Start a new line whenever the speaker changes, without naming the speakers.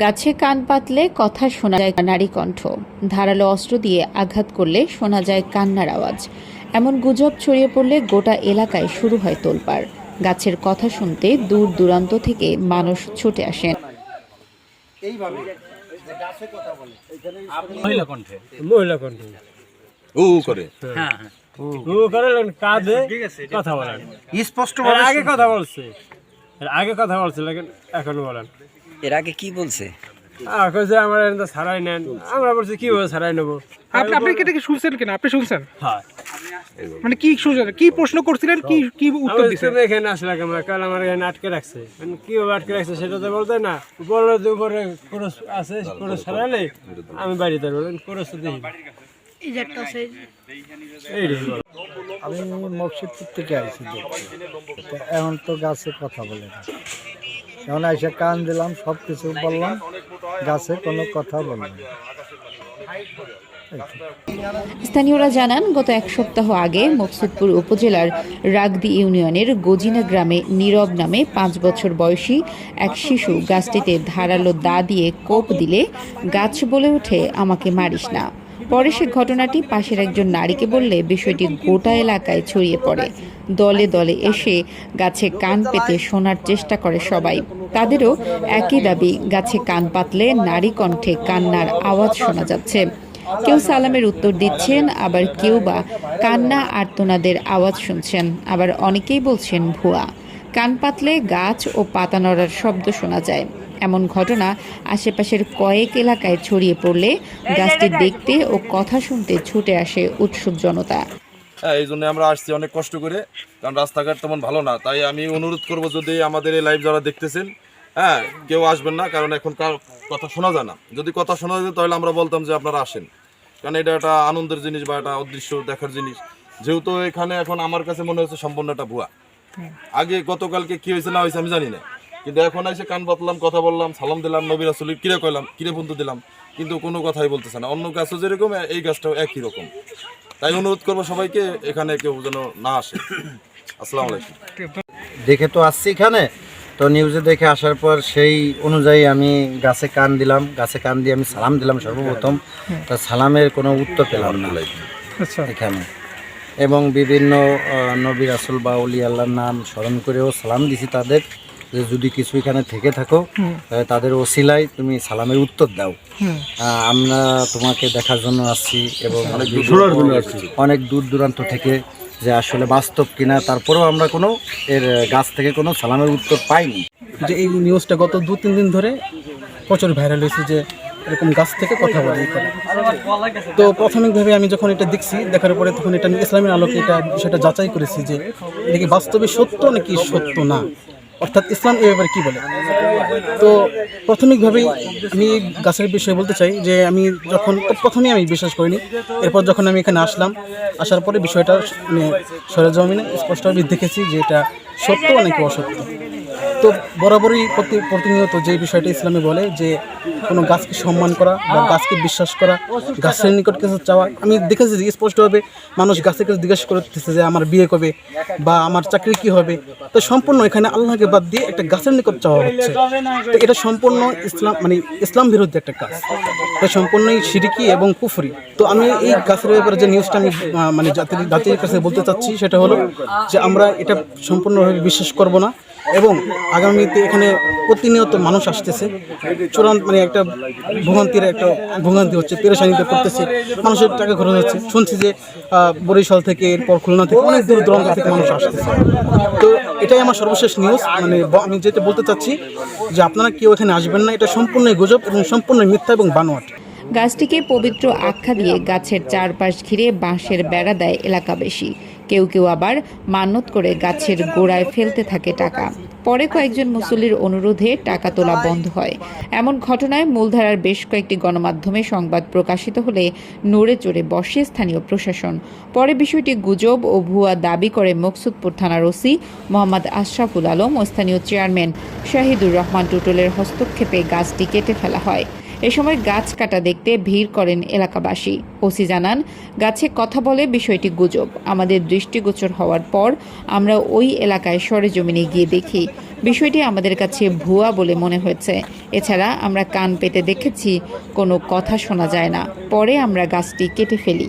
গাছে কান পাতলে কথা শোনা যায় নারী কণ্ঠ। ধারালো অস্ত্র দিয়ে আঘাত করলে শোনা যায় কান্নার আওয়াজ। এমন গুজব ছড়িয়ে পড়লে গোটা এলাকায় শুরু হয় তোলপাড়। গাছের কথা শুনতে দূর দূরান্ত থেকে মানুষ ছুটে আসেন।
মহিলা কণ্ঠে?
মহিলা
উ উ করে।
হ্যাঁ
ও করেন কাঁধে কথা বলেন।
স্পষ্ট
আগে কথা বলছে। আগে কথা বলছে এখন বলেন।
এর আগে কি বলছে?
আর কইছে আমার এটা সারাই নেন আমরা বলছি নেব?
আপনি আপনি কি এটা শুনছেন কিনা? আপনি শুনছেন?
হ্যাঁ।
মানে কি শুনছেন? কি প্রশ্ন করছিলেন? কি কি উত্তর দিছেন
এখানে আসলে কাল আমার এখানে আটকে রাখছে। মানে কীভাবে আটকে রাখছে সেটা তো বলতে না। বলল যে উপরে ক্রস আছে ক্রস সারালে আমি বাড়িতে বলেন ক্রস।
আমি মকসিদপুর থেকে আইছি এখন তো গাছে কথা বলে না। এখন এসে কান দিলাম সব কিছু বললাম, গাছে কোনো কথা বললাম
স্থানীয়রা জানান, গত এক সপ্তাহ আগে মকসুদপুর উপজেলার রাগদি ইউনিয়নের গজিনা গ্রামে নীরব নামে পাঁচ বছর বয়সী এক শিশু গাছটিতে ধারালো দা দিয়ে কোপ দিলে গাছ বলে ওঠে, আমাকে মারিস না। পরে সে ঘটনাটি পাশের একজন নারীকে বললে বিষয়টি গোটা এলাকায় ছড়িয়ে পড়ে। দলে দলে এসে গাছে কান পেতে শোনার চেষ্টা করে সবাই। তাদেরও একই দাবি, গাছে কান পাতলে নারী কণ্ঠে কান্নার আওয়াজ শোনা যাচ্ছে। কেউ সালামের উত্তর দিচ্ছেন, আবার কেউ বা কান্না আর্তনাদের আওয়াজ শুনছেন। আবার অনেকেই বলছেন, ভুয়া। কান পাতলে গাছ ও পাতা নড়ার শব্দ শোনা যায়। এমন ঘটনা আশেপাশের কয়েক এলাকায় ছড়িয়ে পড়লে গাছটি দেখতে ও কথা শুনতে ছুটে আসে উৎসুক জনতা।
হ্যাঁ এই জন্য আমরা আসছি অনেক কষ্ট করে কারণ রাস্তাঘাট তেমন ভালো না। তাই আমি অনুরোধ করব যদি আমাদের এই লাইভ যারা দেখতেছেন হ্যাঁ কেউ আসবেন না কারণ এখন কার কথা শোনা যায় না। যদি কথা শোনা যেত তাহলে আমরা বলতাম যে আপনারা আসেন। কারণ এটা একটা আনন্দের জিনিস বা একটা অদৃশ্য দেখার জিনিস। যেহেতু এখানে এখন আমার কাছে মনে হচ্ছে সম্পূর্ণ একটা ভুয়া। আগে গতকালকে কি হয়েছে না হয়েছে আমি জানি না। কিন্তু এখন এসে কান পাতলাম কথা বললাম সালাম দিলাম নবীর আসলে কিরে কইলাম কিরে বন্ধু দিলাম কিন্তু কোনো কথাই বলতেছে না। অন্য গাছও যেরকম এই গাছটাও একই রকম। তাই অনুরোধ করব সবাইকে এখানে কেউ যেন না আসে। আসসালামু আলাইকুম।
দেখে তো আসছি এখানে। তো নিউজে দেখে আসার পর সেই অনুযায়ী আমি গাছে কান দিলাম। গাছে কান দিয়ে আমি সালাম দিলাম সর্বপ্রথম। তা সালামের কোনো উত্তর পেলাম না।
আচ্ছা।
এখানে। এবং বিভিন্ন আহ, নবী রাসুল বা অলি আল্লাহর নাম স্মরণ করেও সালাম দিছি তাদের। যে যদি কিছু এখানে থেকে থাকো তাদের ওসিলায় তুমি সালামের উত্তর দাও। আমরা তোমাকে দেখার জন্য আসছি এবং অনেক অনেক দূর দূরান্ত থেকে যে আসলে বাস্তব কিনা তারপরেও আমরা কোনো এর গাছ থেকে কোনো সালামের উত্তর পাইনি।
যে এই নিউজটা গত দু তিন দিন ধরে প্রচুর ভাইরাল হয়েছে যে এরকম গাছ থেকে কথা বলে। তো প্রাথমিকভাবে আমি যখন এটা দেখছি দেখার পরে তখন এটা আমি ইসলামের আলোকে এটা সেটা যাচাই করেছি যে এটা কি বাস্তবে সত্য নাকি সত্য না? অর্থাৎ ইসলাম এ ব্যাপারে কী বলে? তো প্রাথমিকভাবেই আমি গাছের বিষয়ে বলতে চাই যে আমি যখন প্রথমে আমি বিশ্বাস করিনি। এরপর যখন আমি এখানে আসলাম, আসার পরে বিষয়টা মানে সরেজমিনে স্পষ্টভাবে দেখেছি যে এটা সত্য অনেক অসত্য। তো বরাবরই প্রতি প্রতিনিয়ত যে বিষয়টা ইসলামে বলে যে কোনো গাছকে সম্মান করা বা গাছকে বিশ্বাস করা, গাছের নিকট কিছু চাওয়া। আমি দেখেছি যে স্পষ্টভাবে মানুষ গাছের কাছে জিজ্ঞাসা করতেছে যে আমার বিয়ে কবে বা আমার চাকরি কি হবে। তো সম্পূর্ণ এখানে আল্লাহকে বাদ দিয়ে একটা গাছের নিকট চাওয়া হচ্ছে। তো এটা সম্পূর্ণ ইসলাম মানে ইসলাম বিরোধী একটা কাজ। এটা সম্পূর্ণই সিরিকি এবং কুফরি। তো আমি এই গাছের ব্যাপারে যে নিউজটা আমি মানে জাতির জাতির কাছে বলতে চাচ্ছি, সেটা হলো যে আমরা এটা সম্পূর্ণভাবে বিশ্বাস করব না। এবং আগামীতে এখানে প্রতিনিয়ত মানুষ আসতেছে। চূড়ান্ত মানে একটা ভোগান্তির একটা ভোগান্তি হচ্ছে, পেরেশানিতে পড়তেছে, মানুষের টাকা খরচ হচ্ছে। শুনছি যে বরিশাল থেকে, এরপর খুলনা থেকে অনেক দূর দূরান্ত থেকে মানুষ আসতেছে। তো এটাই আমার সর্বশেষ নিউজ মানে আমি যেটা বলতে চাচ্ছি যে আপনারা কেউ এখানে আসবেন না। এটা সম্পূর্ণই গুজব এবং সম্পূর্ণ মিথ্যা এবং বানোয়াট।
গাছটিকে পবিত্র আখ্যা দিয়ে গাছের চারপাশ ঘিরে বাঁশের বেড়া দেয় এলাকাবাসী। কেউ কেউ আবার মান্যত করে গাছের গোড়ায় ফেলতে থাকে টাকা। পরে কয়েকজন মুসল্লির অনুরোধে টাকা তোলা বন্ধ হয়। এমন ঘটনায় মূলধারার বেশ কয়েকটি গণমাধ্যমে সংবাদ প্রকাশিত হলে নড়ে চড়ে বসে স্থানীয় প্রশাসন। পরে বিষয়টি গুজব ও ভুয়া দাবি করে মকসুদপুর থানার ওসি মোহাম্মদ আশরাফুল আলম ও স্থানীয় চেয়ারম্যান শাহিদুর রহমান টুটলের হস্তক্ষেপে গাছটি কেটে ফেলা হয়। এ সময় গাছ কাটা দেখতে ভিড় করেন এলাকাবাসী। ওসি জানান, গাছে কথা বলে বিষয়টি গুজব। আমাদের দৃষ্টিগোচর হওয়ার পর আমরা ওই এলাকায় সরেজমিনে গিয়ে দেখি। বিষয়টি আমাদের কাছে ভুয়া বলে মনে হয়েছে। এছাড়া আমরা কান পেতে দেখেছি, কোনো কথা শোনা যায় না। পরে আমরা গাছটি কেটে ফেলি।